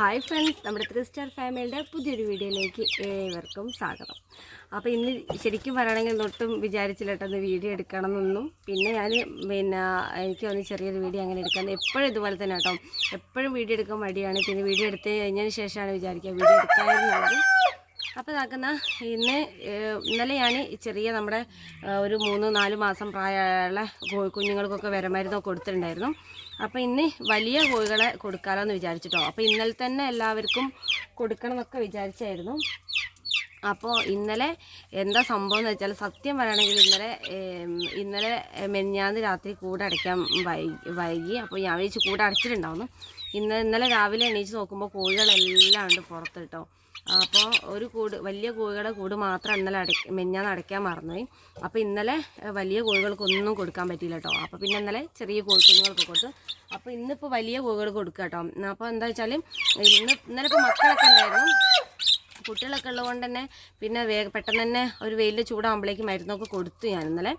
Hi friends നമ്മുടെ three star ഫാമിലിയുടെ പുതിയൊരു വീഡിയോയിലേക്ക് ഏവർക്കും സ്വാഗതം. അപ്പോൾ ഇന്ന് ശരിക്കും പറയുകയാണെങ്കിൽ ഒട്ടും വിചാരിച്ചില്ല കേട്ടോ ഒന്ന് വീഡിയോ എടുക്കണം എന്നൊന്നും പിന്നെ ഞാൻ പിന്നെ എനിക്ക് ഒന്ന് ചെറിയൊരു വീഡിയോ അങ്ങനെ എടുക്കാൻ എപ്പോഴും ഇതുപോലെ തന്നെ കേട്ടോ. എപ്പോഴും വീഡിയോ എടുക്കാൻ മടിയാണ്. പിന്നെ വീഡിയോ എടുത്ത് കഴിഞ്ഞതിന് ശേഷമാണ് വിചാരിക്കുക. വീഡിയോ എടുക്കാമെന്നുള്ളത് അപ്പോൾ ഇതാക്കുന്ന ഇന്ന് ഇന്നലെ ഞാൻ ചെറിയ നമ്മുടെ ഒരു മൂന്ന് നാല് മാസം പ്രായമുള്ള കോഴി കുഞ്ഞുങ്ങൾക്കൊക്കെ വിരമരുന്നൊക്കെ കൊടുത്തിട്ടുണ്ടായിരുന്നു. അപ്പോൾ ഇന്ന് വലിയ കോഴികളെ കൊടുക്കാമെന്ന് വിചാരിച്ചിട്ടോ. അപ്പോൾ ഇന്നലെ തന്നെ എല്ലാവർക്കും കൊടുക്കണം എന്നൊക്കെ വിചാരിച്ചായിരുന്നു. അപ്പോൾ ഇന്നലെ എന്താ സംഭവം എന്ന് വെച്ചാൽ സത്യം പറയുകയാണെങ്കിൽ ഇന്നലെ ഇന്നലെ മെഞ്ഞാന്ന് രാത്രി കൂടെ അടയ്ക്കാൻ വൈകി. വൈകി അപ്പോൾ ഞാൻ വിളിച്ച് കൂടെ അടച്ചിട്ടുണ്ടാവുന്നു ഇന്ന് ഇന്നലെ രാവിലെ എണീച്ച് നോക്കുമ്പോൾ കോഴികളെല്ലാം ഉണ്ട് പുറത്ത് കേട്ടോ. അപ്പോൾ ഒരു കൂട് വലിയ കോഴികളുടെ കൂട് മാത്രം ഇന്നലെ അടയ്ക്ക മെഞ്ഞാൻ അടയ്ക്കാൻ മറന്നുപോയി. അപ്പോൾ ഇന്നലെ വലിയ കോഴികൾക്കൊന്നും കൊടുക്കാൻ പറ്റിയില്ല കേട്ടോ. അപ്പോൾ പിന്നെ ഇന്നലെ ചെറിയ കോഴിക്കുഞ്ഞുങ്ങൾക്ക് കൊടുത്തു. അപ്പോൾ ഇന്നിപ്പോൾ വലിയ കോഴികൾ കൊടുക്കുക കേട്ടോ അപ്പോൾ എന്താ വെച്ചാൽ ഇന്ന് ഇന്നലെ ഇപ്പോൾ മക്കളൊക്കെ ഉണ്ടായിരുന്നു. കുട്ടികളൊക്കെ ഉള്ളതുകൊണ്ട് തന്നെ പിന്നെ വേ പെട്ടെന്ന് തന്നെ ഒരു വെയിലിൽ ചൂടാകുമ്പോഴേക്ക് മരുന്നൊക്കെ കൊടുത്തു ഞാൻ ഇന്നലെ.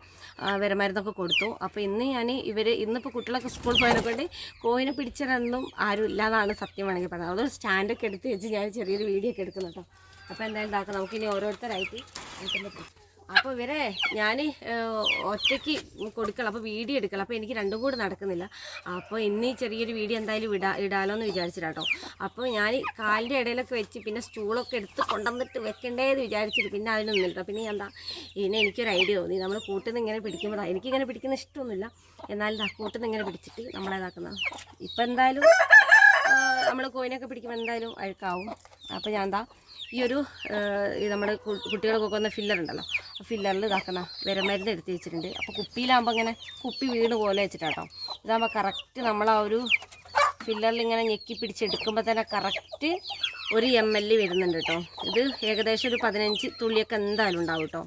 വിരമരുന്നൊക്കെ കൊടുത്തു. അപ്പോൾ ഇന്ന് ഞാൻ ഇവർ ഇന്നിപ്പോൾ കുട്ടികളൊക്കെ സ്കൂളിൽ പോയതിനെ കൊണ്ട് കോയിനെ പിടിച്ചിടൊന്നും ആരും ഇല്ലാതാണ് സത്യം വേണമെങ്കിൽ പറഞ്ഞത്. അതൊരു സ്റ്റാൻഡൊക്കെ എടുത്ത് വെച്ച് ഞാൻ ചെറിയൊരു വീഡിയോ ഒക്കെ എടുക്കുന്നു കേട്ടോ. അപ്പോൾ എന്തായാലും ഉണ്ടാക്കാം നമുക്കിനി ഓരോരുത്തരായിട്ട് എനിക്കെന്താ അപ്പോൾ ഇവരെ ഞാൻ ഒറ്റയ്ക്ക് കൊടുക്കണം അപ്പോൾ വീഡിയോ എടുക്കണം അപ്പോൾ എനിക്ക് രണ്ടും കൂടെ നടക്കുന്നില്ല. അപ്പോൾ ഇന്ന് ചെറിയൊരു വീഡിയോ എന്തായാലും ഇടാ ഇടാലോ എന്ന് വിചാരിച്ചിട്ടാട്ടോ. അപ്പോൾ ഞാൻ കാലിന്റെ ഇടയിലൊക്കെ വെച്ച് പിന്നെ സ്റ്റൂളൊക്കെ എടുത്ത് കൊണ്ടുവന്നിട്ട് വെക്കണ്ടേന്ന് വിചാരിച്ചിട്ട് പിന്നെ അതിനൊന്നും കേട്ടോ പിന്നെ എന്താ ഇനി എനിക്കൊരു ഐഡിയ തോന്നി. നമ്മൾ കൂട്ടിൽ നിന്ന് ഇങ്ങനെ പിടിക്കുമ്പോൾ എനിക്കിങ്ങനെ പിടിക്കുന്ന ഇഷ്ടമൊന്നുമില്ല. എന്നാലും കൂട്ടിൽ നിന്ന് ഇങ്ങനെ പിടിച്ചിട്ട് നമ്മളേതാക്കുന്ന ഇപ്പം എന്തായാലും നമ്മൾ കോയിനൊക്കെ പിടിക്കുമ്പോൾ എന്തായാലും അഴുക്കാവും. അപ്പോൾ ഞാൻ എന്താ ഈ ഒരു നമ്മുടെ കുട്ടികൾക്കൊക്കെ വന്ന ഫില്ലർ ഉണ്ടല്ലോ. ഫില്ലറിൽ ഇതാക്കുന്ന വിരമരുന്ന് എടുത്ത് വെച്ചിട്ടുണ്ട്. അപ്പോൾ കുപ്പിയിലാകുമ്പോൾ ഇങ്ങനെ കുപ്പി വീണ് പോലെ വെച്ചിട്ടാട്ടോ. ഇതാകുമ്പോൾ കറക്റ്റ് നമ്മൾ ആ ഒരു ഫില്ലറിൽ ഇങ്ങനെ ഞെക്കി പിടിച്ചെടുക്കുമ്പോൾ തന്നെ കറക്റ്റ് ഒരു എം എൽ വരുന്നുണ്ട് കേട്ടോ ഇത് ഏകദേശം ഒരു പതിനഞ്ച് തുള്ളിയൊക്കെ എന്തായാലും ഉണ്ടാവും കേട്ടോ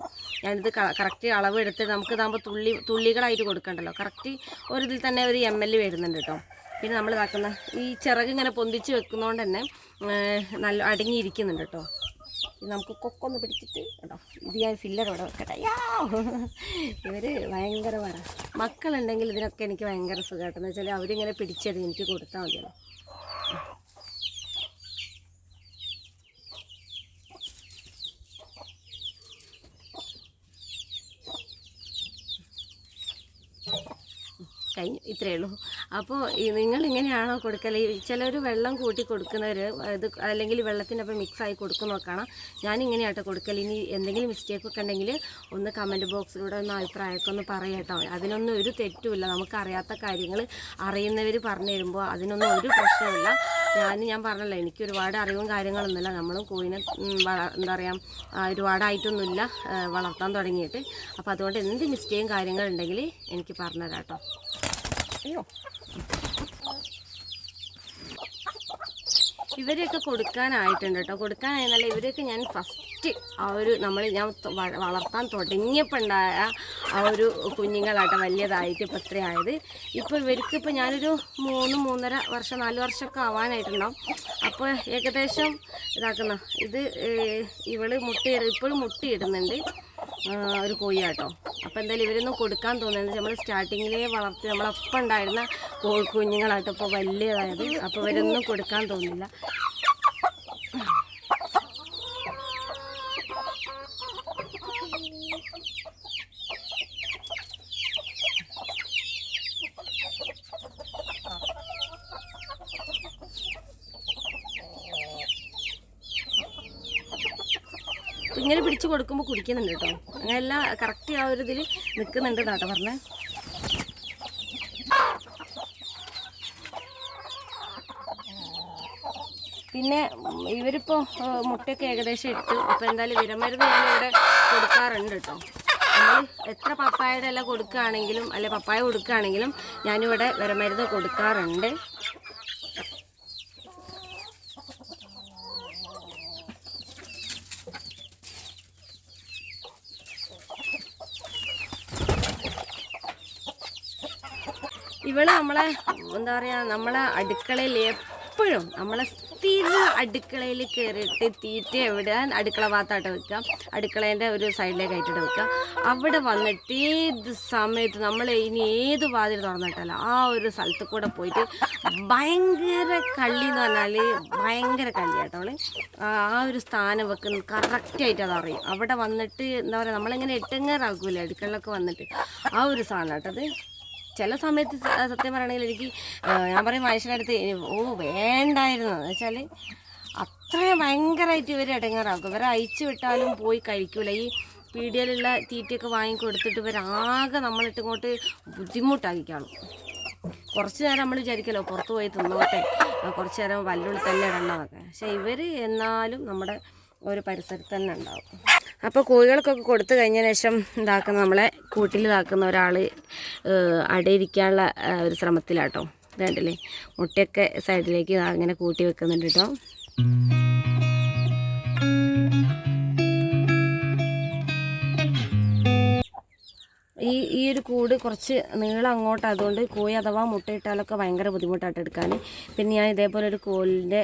ഞാനിത് കറക്റ്റ് അളവ് എടുത്ത് നമുക്ക് ഇതാകുമ്പോൾ തുള്ളി തുള്ളികളായിട്ട് കൊടുക്കണ്ടല്ലോ. കറക്റ്റ് ഒരു ഇതിൽ തന്നെ ഒരു എം എൽ വരുന്നുണ്ട് കേട്ടോ പിന്നെ നമ്മൾ ഇതാക്കുന്ന ഈ ചിറക് ഇങ്ങനെ പൊന്തിച്ച് വെക്കുന്നതുകൊണ്ട് തന്നെ നല്ല അടങ്ങിയിരിക്കുന്നുണ്ട് കേട്ടോ നമുക്ക് കൊക്കൊന്ന് പിടിച്ചിട്ട് കേട്ടോ ഇത് ഞാൻ ഫില്ലർ ഇവിടെ വെക്കട്ടെ. യാ! ഇവർ ഭയങ്കര പറ മക്കളുണ്ടെങ്കിൽ ഇതിനൊക്കെ എനിക്ക് ഭയങ്കര സുഖമായിട്ടെന്ന് വെച്ചാൽ അവരിങ്ങനെ പിടിച്ചത് എനിക്ക് കൊടുത്താൽ മതിയല്ലോ. കഴിഞ്ഞു. ഇത്രയേ ഉള്ളൂ. അപ്പോൾ നിങ്ങൾ ഇങ്ങനെയാണോ കൊടുക്കൽ ചിലർ വെള്ളം കൂട്ടി കൊടുക്കുന്നവർ ഇത് അല്ലെങ്കിൽ വെള്ളത്തിനൊപ്പം മിക്സ് ആയി നോക്കണം ഞാൻ ഇങ്ങനെയാട്ടോ കൊടുക്കൽ ഇനി എന്തെങ്കിലും മിസ്റ്റേക്ക് ഒക്കെ ഉണ്ടെങ്കിൽ ഒന്ന് കമന്റ് ബോക്സിലൂടെ ഒന്ന് അഭിപ്രായമൊക്കെ ഒന്ന് പറയട്ടോ അതിനൊന്നും ഒരു തെറ്റുമില്ല. നമുക്കറിയാത്ത കാര്യങ്ങൾ അറിയുന്നവർ പറഞ്ഞു തരുമ്പോൾ അതിനൊന്നും ഒരു പ്രശ്നമില്ല ഞാൻ ഞാൻ പറഞ്ഞല്ലോ എനിക്ക് ഒരുപാട് അറിവും കാര്യങ്ങളൊന്നുമില്ല. നമ്മളും കോയിനെ എന്താ പറയുക ഒരുപാടായിട്ടൊന്നുമില്ല വളർത്താൻ തുടങ്ങിയിട്ട്. അപ്പോൾ അതുകൊണ്ട് എന്ത് മിസ്റ്റേക്കും കാര്യങ്ങളുണ്ടെങ്കിൽ എനിക്ക് കേട്ടോ. അയ്യോ. ഇവരെയൊക്കെ കൊടുക്കാനായിട്ടുണ്ട് കേട്ടോ. കൊടുക്കാനായിരുന്നല്ല ഇവരെയൊക്കെ ഞാൻ ഫസ്റ്റ് ആ ഒരു നമ്മൾ ഞാൻ വളർത്താൻ തുടങ്ങിയപ്പോൾ ഉണ്ടായ ആ ഒരു കുഞ്ഞുങ്ങളാട്ടോ വലിയതായിട്ട് ഇപ്പോൾ ഇത്രയായത് ഇപ്പോൾ ഇവർക്ക് ഇപ്പോൾ ഞാനൊരു മൂന്ന് മൂന്നര വർഷം നാല് വർഷമൊക്കെ ആവാനായിട്ടുണ്ടാവും. അപ്പോൾ ഏകദേശം ഇതാക്കുന്ന ഇത് ഇവൾ മുട്ടയിട ഇപ്പോഴും മുട്ടയിടുന്നുണ്ട്. ഒരു കോഴിയാട്ടോ. അപ്പോൾ എന്തായാലും ഇവരൊന്നും കൊടുക്കാൻ തോന്നുന്നത് നമ്മൾ സ്റ്റാർട്ടിങ്ങിലേ വളർത്തി നമ്മളപ്പം ഉണ്ടായിരുന്ന കോഴിക്കുഞ്ഞുങ്ങളാട്ടോ. ഇപ്പോൾ വലിയതായത്. അപ്പോൾ ഇവരൊന്നും കൊടുക്കാൻ തോന്നില്ല ഇങ്ങനെ പിടിച്ചു കൊടുക്കുമ്പോൾ കുടിക്കുന്നുണ്ട് കേട്ടോ. അങ്ങനെ എല്ലാം കറക്റ്റ് ആ ഒരു ഇതിൽ നിൽക്കുന്നുണ്ട് കേട്ടോ പറഞ്ഞേ. പിന്നെ ഇവരിപ്പോൾ മുട്ടയൊക്കെ ഏകദേശം ഇട്ട് അപ്പോൾ എന്തായാലും വിരമരുന്ന് ഇവിടെ കൊടുക്കാറുണ്ട് കേട്ടോ. നമ്മൾ എത്ര പപ്പായുടെ അല്ല കൊടുക്കുകയാണെങ്കിലും അല്ലെ പപ്പായ കൊടുക്കുകയാണെങ്കിലും ഞാനിവിടെ വിരമരുന്ന് കൊടുക്കാറുണ്ട്. ഇവൾ നമ്മളെ എന്താ പറയുക നമ്മളെ അടുക്കളയിൽ എപ്പോഴും നമ്മളെ സ്ഥിരം അടുക്കളയിൽ കയറിയിട്ട് തീറ്റ എവിടെ അടുക്കള ഭാഗത്തായിട്ട് വെക്കുക. അടുക്കളേന്റെ ഒരു സൈഡിലേക്ക് ആയിട്ടിട്ട് വെക്കുക. അവിടെ വന്നിട്ട് ഏത് സമയത്ത് നമ്മൾ ഇനി ഏത് വാതിൽ തുറന്നിട്ടല്ല ആ ഒരു സ്ഥലത്ത് കൂടെ പോയിട്ട് ഭയങ്കര കള്ളി എന്ന് പറഞ്ഞാൽ ഭയങ്കര കള്ളി കേട്ടോ അവൾ. ആ ഒരു സ്ഥാനം വെക്കുന്നത് കറക്റ്റായിട്ട് അതറിയും അവിടെ വന്നിട്ട് എന്താ പറയുക നമ്മളിങ്ങനെ എട്ടങ്ങാറാക്കൂലേ അടുക്കളൊക്കെ വന്നിട്ട്? ആ ഒരു സാധനം കേട്ടത് ചില സമയത്ത് സത്യം പറയണമെങ്കിൽ എനിക്ക് ഞാൻ പറയും ഇനി- ഓ വേണ്ടായിരുന്നു. എന്ന് വെച്ചാൽ അത്രയും ഭയങ്കരമായിട്ട് ഇവർ ഇടങ്ങാറാക്കും. ഇവരെ അയച്ചു വിട്ടാലും പോയി കഴിക്കൂല. ഈ പീഡിയയിലുള്ള തീറ്റയൊക്കെ വാങ്ങിക്കൊടുത്തിട്ട് ഇവരാകെ നമ്മളിട്ട് ഇങ്ങോട്ട് ബുദ്ധിമുട്ടാക്കിക്കാണും കുറച്ച് നേരം നമ്മൾ വിചാരിക്കല്ലോ പുറത്ത് പോയി തിന്നോട്ടെ കുറച്ച് നേരം വല്ലുള്ളിൽ തന്നെ ഇടണമെന്നൊക്കെ പക്ഷേ ഇവർ എന്നാലും നമ്മുടെ ഒരു പരിസരത്ത് തന്നെ ഉണ്ടാവും. അപ്പോൾ കോഴികൾക്കൊക്കെ കൊടുത്തു കഴിഞ്ഞ ശേഷം ഇതാക്കുന്ന നമ്മളെ കൂട്ടിൽ ഇതാക്കുന്ന ഒരാൾ അടയിരിക്കാനുള്ള ഒരു ശ്രമത്തിലാട്ടോ. വേണ്ടല്ലേ മുട്ടയൊക്കെ സൈഡിലേക്ക് അങ്ങനെ കൂട്ടി വെക്കുന്നുണ്ട് കേട്ടോ ഈ ഒരു കൂട് കുറച്ച് നീളം അങ്ങോട്ട് അതുകൊണ്ട് കോഴി അഥവാ മുട്ടയിട്ടാലൊക്കെ ഭയങ്കര ബുദ്ധിമുട്ടായിട്ട് എടുക്കാൻ പിന്നെ ഞാൻ ഇതേപോലെ ഒരു കോലിന്റെ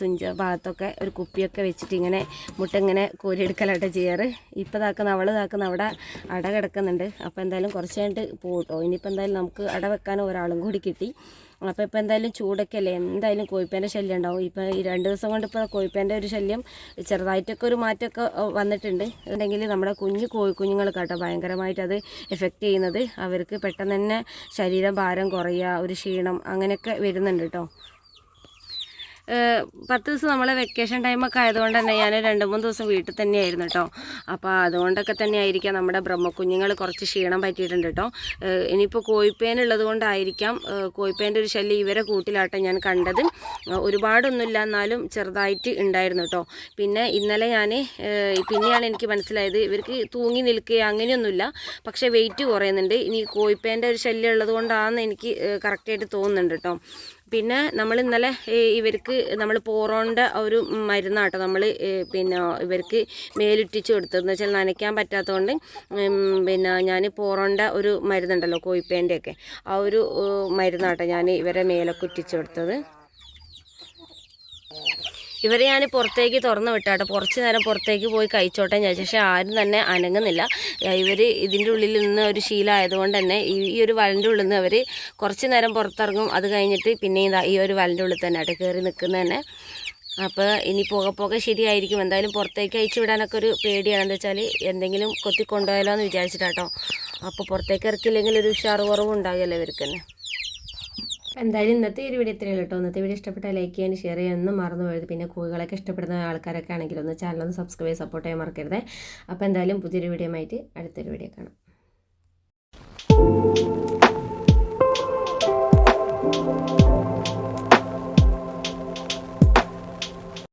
തുഞ്ച ഭാഗത്തൊക്കെ ഒരു കുപ്പിയൊക്കെ വെച്ചിട്ട് ഇങ്ങനെ മുട്ട ഇങ്ങനെ കോരിയെടുക്കലായിട്ട് ചെയ്യാറ്. ഇപ്പോൾ ഇതാക്കുന്ന അവൾ ഇതാക്കുന്ന അവിടെ അട കിടക്കുന്നുണ്ട്. അപ്പോൾ എന്തായാലും കുറച്ച് കഴിഞ്ഞിട്ട് പോകട്ടോ ഇനിയിപ്പോൾ എന്തായാലും നമുക്ക് അട വെക്കാൻ ഒരാളും കൂടി കിട്ടി. അപ്പോൾ ഇപ്പോൾ എന്തായാലും ചൂടൊക്കെ അല്ലേ എന്തായാലും കോഴിപ്പേന്റെ ശല്യം ഉണ്ടാവും. ഇപ്പോൾ ഈ രണ്ട് ദിവസം കൊണ്ട് ഇപ്പോൾ കോഴിപ്പേന്റെ ഒരു ശല്യം ചെറുതായിട്ടൊക്കെ ഒരു മാറ്റമൊക്കെ വന്നിട്ടുണ്ട്. ഉണ്ടെങ്കിൽ നമ്മുടെ കുഞ്ഞു കോഴി കുഞ്ഞുങ്ങൾ കേട്ടോ ഭയങ്കരമായിട്ട് അത് എഫക്റ്റ് ചെയ്യുന്നത്. അവർക്ക് പെട്ടെന്ന് തന്നെ ശരീരഭാരം കുറയുക ഒരു ക്ഷീണം അങ്ങനെയൊക്കെ വരുന്നുണ്ട് കേട്ടോ. പത്ത് ദിവസം നമ്മളെ വെക്കേഷൻ ടൈമൊക്കെ ആയതുകൊണ്ട് തന്നെ ഞാൻ രണ്ട് മൂന്ന് ദിവസം വീട്ടിൽ തന്നെയായിരുന്നു കേട്ടോ. അപ്പോൾ അതുകൊണ്ടൊക്കെ തന്നെ ആയിരിക്കാം നമ്മുടെ ബ്രഹ്മക്കുഞ്ഞുങ്ങൾ കുറച്ച് ക്ഷീണം പറ്റിയിട്ടുണ്ട് കേട്ടോ. ഇനിയിപ്പോൾ കോഴിപ്പേൻ ഉള്ളത് കൊണ്ടായിരിക്കാം. കോഴിപ്പേന്റെ ഒരു ശല്യം ഇവരെ കൂട്ടിലാട്ടെ ഞാൻ കണ്ടത്. ഒരുപാടൊന്നുമില്ല എന്നാലും ചെറുതായിട്ട് ഉണ്ടായിരുന്നു കേട്ടോ. പിന്നെ ഇന്നലെ ഞാൻ പിന്നെയാണ് എനിക്ക് മനസ്സിലായത് ഇവർക്ക് തൂങ്ങി നിൽക്കുക അങ്ങനെയൊന്നുമില്ല. പക്ഷേ വെയിറ്റ് കുറയുന്നുണ്ട്. ഇനി കോഴിപ്പേന്റെ ഒരു ശല്യം ഉള്ളത് കൊണ്ടാണെന്ന് എനിക്ക് കറക്റ്റായിട്ട് തോന്നുന്നുണ്ട് കേട്ടോ. പിന്നെ നമ്മൾ ഇന്നലെ ഇവർക്ക് നമ്മൾ പോറോണ്ട ഒരു മരുന്നാട്ടോ നമ്മൾ പിന്നെ ഇവർക്ക് മേലിട്ടിച്ച് കൊടുത്തതെന്ന് വെച്ചാൽ നനയ്ക്കാൻ പറ്റാത്തതുകൊണ്ട് പിന്നെ ഞാൻ പോറോണ്ട ഒരു മരുന്നുണ്ടല്ലോ കോഴിപ്പേന്റെയൊക്കെ ആ ഒരു മരുന്നാട്ടോ ഞാൻ ഇവരെ മേലൊക്കെ ഇട്ടിച്ച് കൊടുത്തത്. ഇവരെ ഞാൻ പുറത്തേക്ക് തുറന്ന് വിട്ടാട്ടോ. കുറച്ച് നേരം പുറത്തേക്ക് പോയി കഴിച്ചോട്ടെ വിചാരിച്ചു. പക്ഷേ ആരും തന്നെ അനങ്ങുന്നില്ല. ഇവർ ഇതിന്റെ ഉള്ളിൽ നിന്ന് ഒരു ശീലമായതുകൊണ്ട് തന്നെ ഈ ഒരു വലന്റെ ഉള്ളിൽ നിന്ന് അവർ കുറച്ച് നേരം പുറത്തിറങ്ങും. അത് കഴിഞ്ഞിട്ട് പിന്നെ ഈ ഒരു വലന്റെ ഉള്ളിൽ തന്നെ ആട്ടെ കയറി നിൽക്കുന്നത് തന്നെ. അപ്പോൾ ഇനി പോകെ പോകെ ശരിയായിരിക്കും. എന്തായാലും പുറത്തേക്ക് അയച്ചു വിടാനൊക്കെ ഒരു പേടിയാണ്. എന്താ വെച്ചാൽ എന്തെങ്കിലും കൊത്തി കൊണ്ടുപോയാലോ എന്ന് വിചാരിച്ചിട്ടാട്ടോ. അപ്പോൾ പുറത്തേക്ക് ഇറക്കില്ലെങ്കിൽ ഒരു ഉഷാറ് കുറവ് ഇവർക്ക് തന്നെ. എന്തായാലും ഇന്നത്തെ ഒരു വീഡിയോ ഇത്രയേ കേട്ടോ. ഇന്നത്തെ വീഡിയോ ഇഷ്ടപ്പെട്ടാൽ ലൈക്ക് ചെയ്യാൻ ഷെയർ ചെയ്യാനൊന്നും മറന്നു പോയത് പിന്നെ കോഴികളൊക്കെ ഇഷ്ടപ്പെടുന്ന ആൾക്കാരൊക്കെ ആണെങ്കിലും ഒന്ന് ചാനൽ ഒന്ന് സബ്സ്ക്രൈബ് സപ്പോർട്ട് ചെയ്യാൻ മറക്കരുത്. അപ്പോൾ എന്തായാലും പുതിയൊരു വീഡിയോ ആയിട്ട് അടുത്തൊരു വീഡിയോ കാണാം.